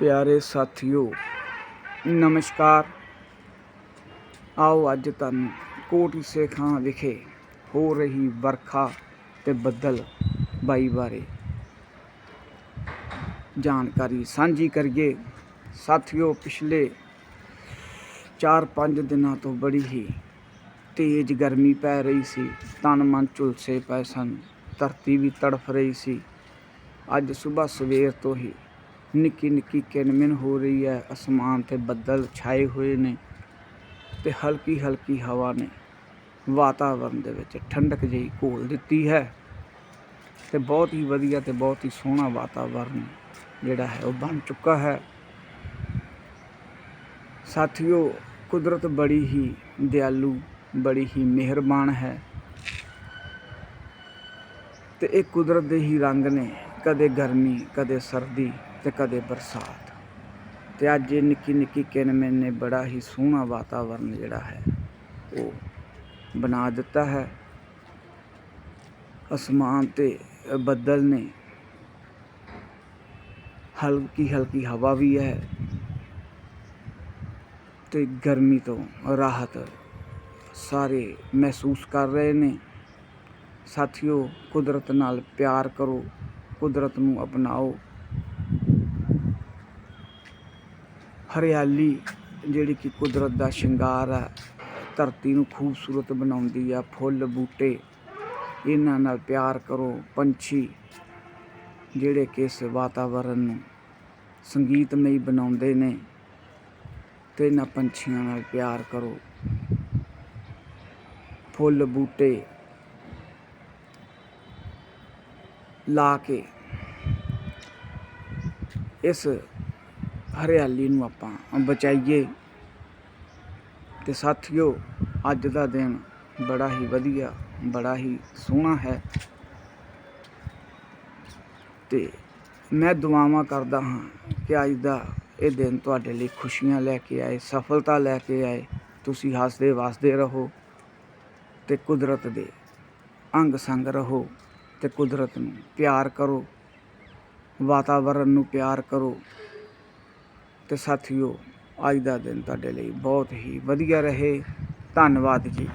ਪਿਆਰੇ ਸਾਥੀਓ, ਨਮਸਕਾਰ। ਆਓ ਅੱਜ ਤੁਹਾਨੂੰ ਕੋਟੀ ਸੇਖਾਂ ਵਿਖੇ ਹੋ ਰਹੀ ਵਰਖਾ ਤੇ ਬੱਦਲ ਬਾਈ ਬਾਰੇ ਜਾਣਕਾਰੀ ਸਾਂਝੀ ਕਰੀਏ। ਸਾਥੀਓ, ਪਿਛਲੇ 4-5 ਦਿਨਾਂ ਤੋਂ ਬੜੀ ਹੀ ਤੇਜ਼ ਗਰਮੀ ਪੈ ਰਹੀ ਸੀ। ਤਨ ਮਨ ਝੁਲਸੇ ਪਏ ਸਨ। ਧਰਤੀ ਵੀ ਤੜਫ ਰਹੀ ਸੀ। ਅੱਜ ਸਵੇਰ ਸਵੇਰ ਤੋਂ ਹੀ ਨਿੱਕੀ ਨਿੱਕੀ ਕਿਨਮਿਨ ਹੋ ਰਹੀ ਹੈ, ਅਸਮਾਨ ਤੇ ਬੱਦਲ ਛਾਏ ਹੋਏ ਨੇ ਤੇ ਹਲਕੀ ਹਲਕੀ ਹਵਾ ਨੇ। ਵਾਤਾਵਰਨ ਦੇ ਵਿੱਚ ਠੰਡਕ ਜਿਹੀ ਘੋਲ ਦਿੱਤੀ ਹੈ ਤੇ ਬਹੁਤ ਹੀ ਵਧੀਆ ਤੇ ਬਹੁਤ ਹੀ ਸੋਹਣਾ ਵਾਤਾਵਰਨ ਜਿਹੜਾ ਹੈ ਉਹ ਬਣ ਚੁੱਕਾ ਹੈ। ਸਾਥੀਓ, ਕੁਦਰਤ ਬੜੀ ਹੀ ਦਿਆਲੂ, ਬੜੀ ਹੀ ਮਿਹਰਬਾਨ ਹੈ ਤੇ ਇਹ ਕੁਦਰਤ ਦੇ ਹੀ ਰੰਗ ਨੇ, ਕਦੇ ਗਰਮੀ, ਕਦੇ ਸਰਦੀ। ਤੇ ਕਦੇ ਬਰਸਾਤ। ਤੇ ਅੱਜ ਇਹ ਨਿੱਕੀ ਨਿੱਕੀ ਕਿਨਮੇ ਨੇ ਬੜਾ ਹੀ ਸੋਹਣਾ ਵਾਤਾਵਰਨ ਜਿਹੜਾ ਹੈ, ਉਹ ਬਣਾ ਦਿੱਤਾ ਹੈ। ਅਸਮਾਨ ਤੇ ਬੱਦਲ ਨੇ ਹਲਕੀ ਹਲਕੀ ਹਵਾ ਵੀ ਹੈ ਤੇ ਗਰਮੀ ਤੋਂ ਰਾਹਤ ਸਾਰੇ ਮਹਿਸੂਸ ਕਰ ਰਹੇ ਨੇ। ਸਾਥੀਓ, ਕੁਦਰਤ ਨਾਲ ਪਿਆਰ ਕਰੋ, ਕੁਦਰਤ ਨੂੰ ਅਪਣਾਓ। ਹਰਿਆਲੀ ਜਿਹੜੀ ਕਿ ਕੁਦਰਤ ਦਾ ਸ਼ਿੰਗਾਰ ਹੈ, ਧਰਤੀ ਨੂੰ ਖੂਬਸੂਰਤ ਬਣਾਉਂਦੀ ਆ, ਫੁੱਲ, ਬੂਟੇ, ਇਹਨਾਂ ਨਾਲ ਪਿਆਰ ਕਰੋ, ਪੰਛੀ ਜਿਹੜੇ ਕਿ ਇਸ ਵਾਤਾਵਰਨ ਨੂੰ ਸੰਗੀਤਮਈ ਬਣਾਉਂਦੇ ਨੇ, ਤੇ ਇਹਨਾਂ ਪੰਛੀਆਂ ਨਾਲ ਪਿਆਰ ਕਰੋ। ਫੁੱਲ, ਬੂਟੇ ਲਾ ਕੇ ਇਸ ਹਰਿਆਲੀ ਨੂੰ ਆਪਾਂ ਬਚਾਈਏ ਤੇ ਸਾਥੀਓ, ਅੱਜ ਦਾ ਦਿਨ ਬੜਾ ਹੀ ਵਧੀਆ, ਬੜਾ ਹੀ ਸੋਹਣਾ ਹੈ। ਤੇ ਮੈਂ ਦੁਆਵਾਂ ਕਰਦਾ ਹਾਂ ਕਿ ਅੱਜ ਦਾ ਇਹ ਦਿਨ ਤੁਹਾਡੇ ਲਈ ਖੁਸ਼ੀਆਂ ਲੈ ਕੇ ਆਏ, ਸਫਲਤਾ ਲੈ ਕੇ ਆਏ। ਤੁਸੀਂ ਹੱਸਦੇ ਵਸਦੇ ਰਹੋ ਤੇ ਕੁਦਰਤ ਦੇ ਅੰਗ ਸੰਗ ਰਹੋ ਤੇ ਕੁਦਰਤ ਨੂੰ ਪਿਆਰ ਕਰੋ। ਵਾਤਾਵਰਨ ਨੂੰ ਪਿਆਰ ਕਰੋ। ਤੇ ਸਾਥੀਓ ਅੱਜ ਦਾ ਦਿਨ ਤੁਹਾਡੇ ਲਈ ਬਹੁਤ ਹੀ ਵਧੀਆ ਰਹੇ। ਧੰਨਵਾਦ ਜੀ।